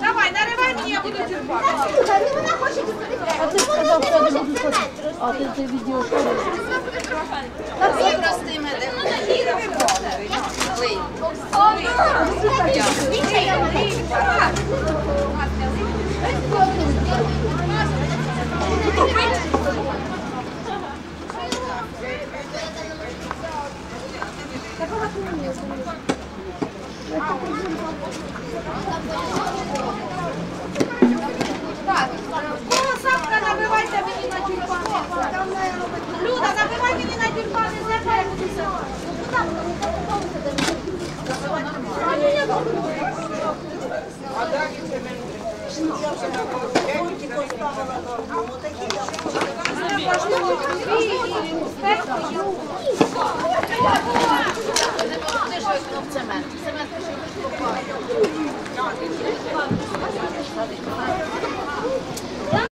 Давай, наривай мені, я буду тюрбати. Вона хоче А ти це відео що? Прости мене. Ну, на Іра Цемент. Цемент, що ви